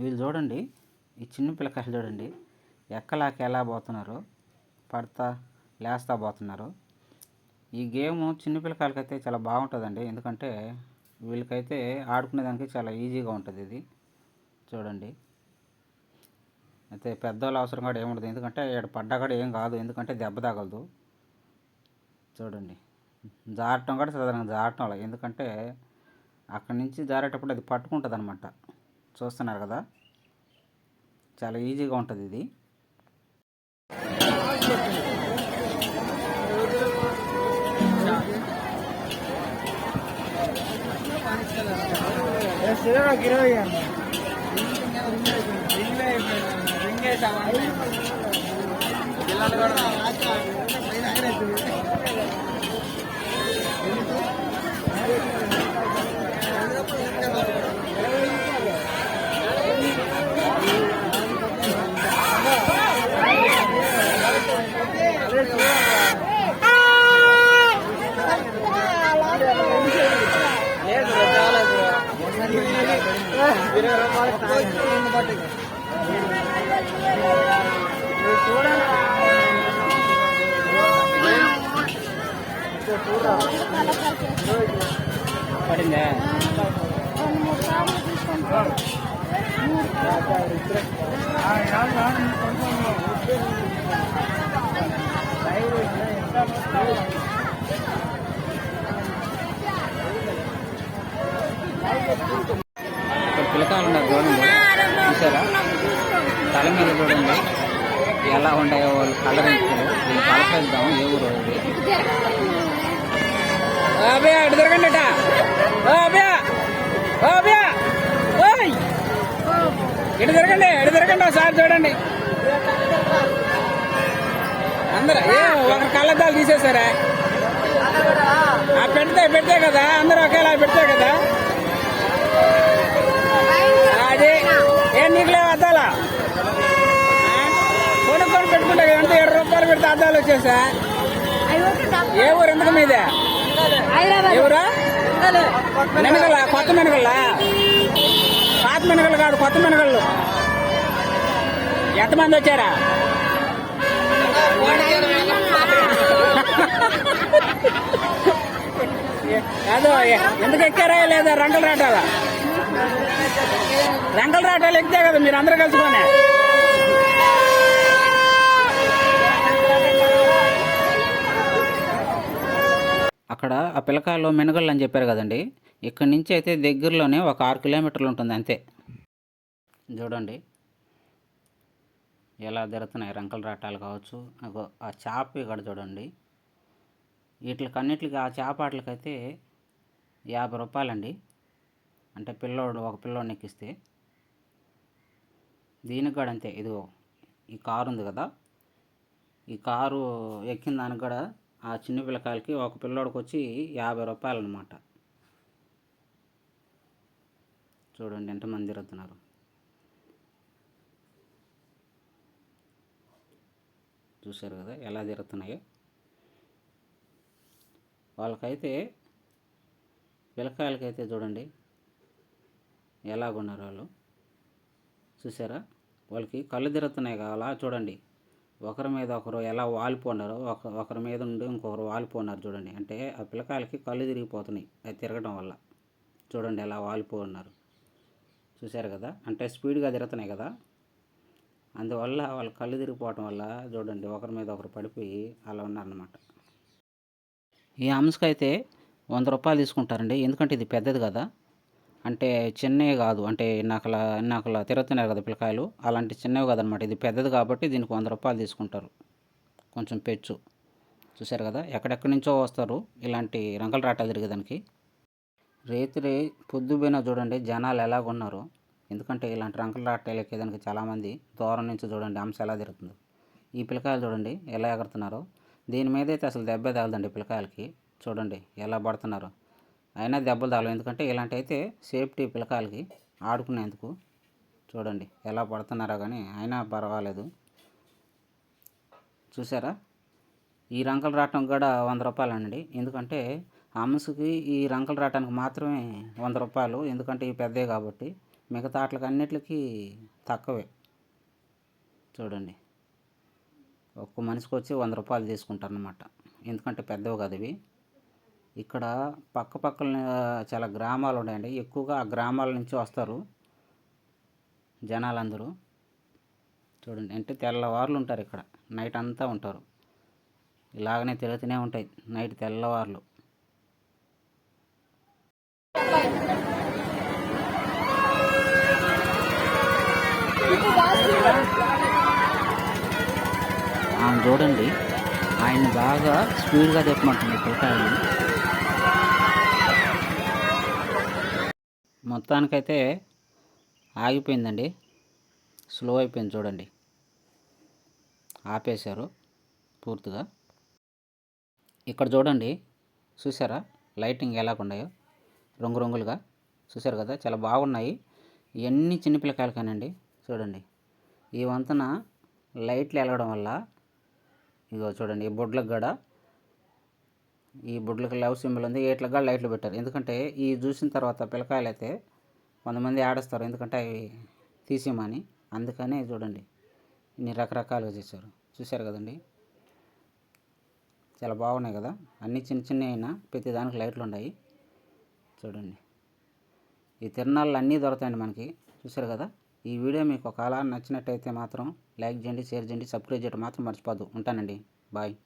వీళ్ళు చూడండి ఈ చిన్న పిల్లకాయలు చూడండి ఎక్కలాక ఎలా పోతున్నారు పడతా లేస్తా పోతున్నారు. ఈ గేమ్ చిన్న పిల్లకాయలకైతే చాలా బాగుంటుందండి. ఎందుకంటే వీళ్ళకైతే ఆడుకునేదానికి చాలా ఈజీగా ఉంటుంది ఇది. చూడండి. అయితే పెద్దవాళ్ళు అవసరం కూడా ఏముండదు ఎందుకంటే ఇక్కడ పడ్డా కూడా ఏం కాదు. ఎందుకంటే దెబ్బ తగలదు. చూడండి. జారటం కూడా సాధారణంగా జారటం అలా. ఎందుకంటే అక్కడి నుంచి జారేటప్పుడు అది పట్టుకుంటుంది అనమాట చూస్తున్నారు కదా. చాలా ఈజీగా ఉంటుంది ఇది. పడిందే రెండు మూడు సార్లు తీసుకుంటాం ఇక్కడ పిల్లకాయలు ఉన్నారు చూడండి చూసారా తల మీద చూడండి ఎలా ఉంటాయో వాళ్ళు కలర్ ఇస్తారు వీళ్ళు కలపేద్దాం ఏ ఊరు ఇది అభయ ఇటు తిరగండి అట. అభయ అభయ ఓయ్. ఇటు తిరగండి ఇటు తిరగండి ఒకసారి చూడండి. అందరూ ఏ ఒకరి కళ్ళద్దాలు తీసేశారా? ఆ పెడితే పెడితే కదా అందరూ ఒకేలా పెడితే కదా? అది ఏం నీకు లేవు అద్దాలా? కొనుక్కొని పెట్టుకుంటే ఎంత? ఏడు రూపాయలు పెడితే అద్దాలు వచ్చేసా ఏ ఊరు ఎందుకు మీదే? ఎవరా? మెనగల కొత్త మెనగల పాత మెనగలు కాదు కొత్త మెనగళ్ళు. ఎంతమంది వచ్చారా? అదో ఎందుకు ఎక్కారా లేదా? రంగల రాటాలా? రంగల రాటాలు ఎక్కితే కదా మీరు అందరూ కలుసుకొని. అక్కడ ఆ పిల్లకాయలు మెనగళ్ళు అని చెప్పారు కదండి. ఇక్కడి నుంచి అయితే దగ్గరలోనే ఒక ఆరు కిలోమీటర్లు ఉంటుంది అంతే. చూడండి. ఎలా జరుగుతున్నాయి రంకల రాటాలు కావచ్చు ఆ చేప ఇక్కడ చూడండి. వీటికన్నిటికి ఆ చేప యాభై రూపాయలండి. అంటే పిల్లోడు ఒక పిల్లోడిని ఎక్కిస్తే. దీనికి కూడా అంతే. ఇదిగో ఈ కారు ఉంది కదా. ఈ కారు ఎక్కిన దానికి కూడా ఆ చిన్న పిల్లకాయలకి ఒక పిల్లోడికి వచ్చి యాభై రూపాయలు అనమాట చూడండి ఎంతమంది తిరుగుతున్నారు. చూశారు కదా ఎలా తిరుగుతున్నాయో. వాళ్ళకైతే పిల్లకాయలకైతే చూడండి ఎలాగున్నారు వాళ్ళు. చూసారా వాళ్ళకి కళ్ళు తిరుగుతున్నాయి కావాలా? చూడండి. ఒకరి మీద ఒకరు ఎలా వాలిపోన్నారో ఒక ఒకరి మీద ఉండి ఇంకొకరు వాలిపోన్నారు చూడండి. అంటే ఆ పిల్లకాయలకి కళ్ళు తిరిగిపోతున్నాయి అది తిరగడం వల్ల. చూడండి ఎలా వాలిపోన్నారు. చూశారు కదా? అంటే స్పీడ్గా తిరుగుతున్నాయి కదా? అందువల్ల వాళ్ళ కళ్ళు తిరిగిపోవటం వల్ల చూడండి ఒకరి మీద ఒకరు పడిపోయి అలా ఉన్నారనమాట ఈ అంశకైతే వంద రూపాయలు తీసుకుంటారండి. ఎందుకంటే ఇది పెద్దది కదా? అంటే చిన్నవి కాదు. అంటే ఇన్నాకలా ఇన్నాకలా తిరుగుతున్నారు కదా పిల్లకాయలు. అలాంటి చిన్నవి కాదనమాట ఇది పెద్దది కాబట్టి దీనికి వంద రూపాయలు తీసుకుంటారు. కొంచెం పెచ్చు. చూశారు కదా? ఎక్కడెక్కడి నుంచో వస్తారు. ఇలాంటి రంగల రాటాలు తిరిగేదానికి. రేత్రి పొద్దుపోయినా చూడండి జనాలు ఎలాగున్నారు ఎందుకంటే ఇలాంటి రంగుల రాటాలు ఎక్కేదానికి చాలామంది దూరం నుంచి చూడండి అంశం ఎలా తిరుగుతుందో. ఈ పిల్లకాయలు చూడండి ఎలా ఎగురుతున్నారో. దీని మీద అయితే అసలు దెబ్బ తగలదండి పిల్లకాయలకి. చూడండి ఎలా పడుతున్నారు. అయినా దెబ్బలు తగలవు. ఎందుకంటే ఇలాంటి అయితే సేఫ్టీ పిల్లకాయలకి ఆడుకునేందుకు చూడండి ఎలా పడుతున్నారో కానీ అయినా పర్వాలేదు. చూసారా? ఈ రంకలు రావటం కూడా వంద రూపాయలండి. ఎందుకంటే హంసకి ఈ రంకలు రావటానికి మాత్రమే వంద రూపాయలు. ఎందుకంటే ఇవి పెద్దవి కాబట్టి మిగతా ఆటలకి అన్నిటికీ తక్కువే. చూడండి. ఒక్క మనిషికి వచ్చి వంద రూపాయలు తీసుకుంటారు అన్నమాట ఎందుకంటే పెద్దవి కదా ఇవి. ఇక్కడ పక్క పక్కన చాలా గ్రామాలు ఉన్నాయండి. ఎక్కువగా ఆ గ్రామాల నుంచి వస్తారు జనాలందరూ. చూడండి అంటే తెల్లవార్లు ఉంటారు ఇక్కడ. నైట్ అంతా ఉంటారు. ఇలాగనే తిరుగుతూనే ఉంటాయి. నైట్ తెల్లవార్లు. ఆమె చూడండి. ఆయన బాగా స్పీడ్గా తెప్పమంటుంది పిల్లకాయలు మొత్తానికైతే ఆగిపోయిందండి. స్లో అయిపోయింది చూడండి. ఆపేశారు పూర్తిగా. ఇక్కడ చూడండి. చూసారా? లైటింగ్ ఎలాగున్నాయో ఉన్నాయో? రంగురంగులుగా చూసారు కదా? చాలా బాగున్నాయి. ఇవన్నీ చిన్నపిల్లకాయలకేనండి చూడండి. ఈ వంతన లైట్లు వెలగడం వల్ల ఇగో చూడండి. ఈ బొడ్లకు కూడా ఈ బొడ్లకు లవ్ సింబల్ ఉంది. వీటికి కూడా లైట్లు పెట్టారు. ఎందుకంటే ఈ చూసిన తర్వాత పిల్లకాయలు అయితే కొంతమంది ఆడేస్తారు. ఎందుకంటే అవి తీసేయమని. అందుకనే చూడండి ఇన్ని రకరకాలుగా చేశారు. చూశారు కదండి? చాలా బాగున్నాయి కదా? అన్ని చిన్న చిన్న అయినా ప్రతి దానికి లైట్లు ఉన్నాయి చూడండి. ఈ తిరణాలు అన్నీ దొరుకుతాయండి మనకి. చూశారు కదా? ఈ వీడియో మీకు ఒకవేళ నచ్చినట్టయితే మాత్రం లైక్ చేయండి షేర్ చేయండి సబ్స్క్రైబ్ చేయడం. మాత్రం మర్చిపోద్దు ఉంటానండి. బాయ్.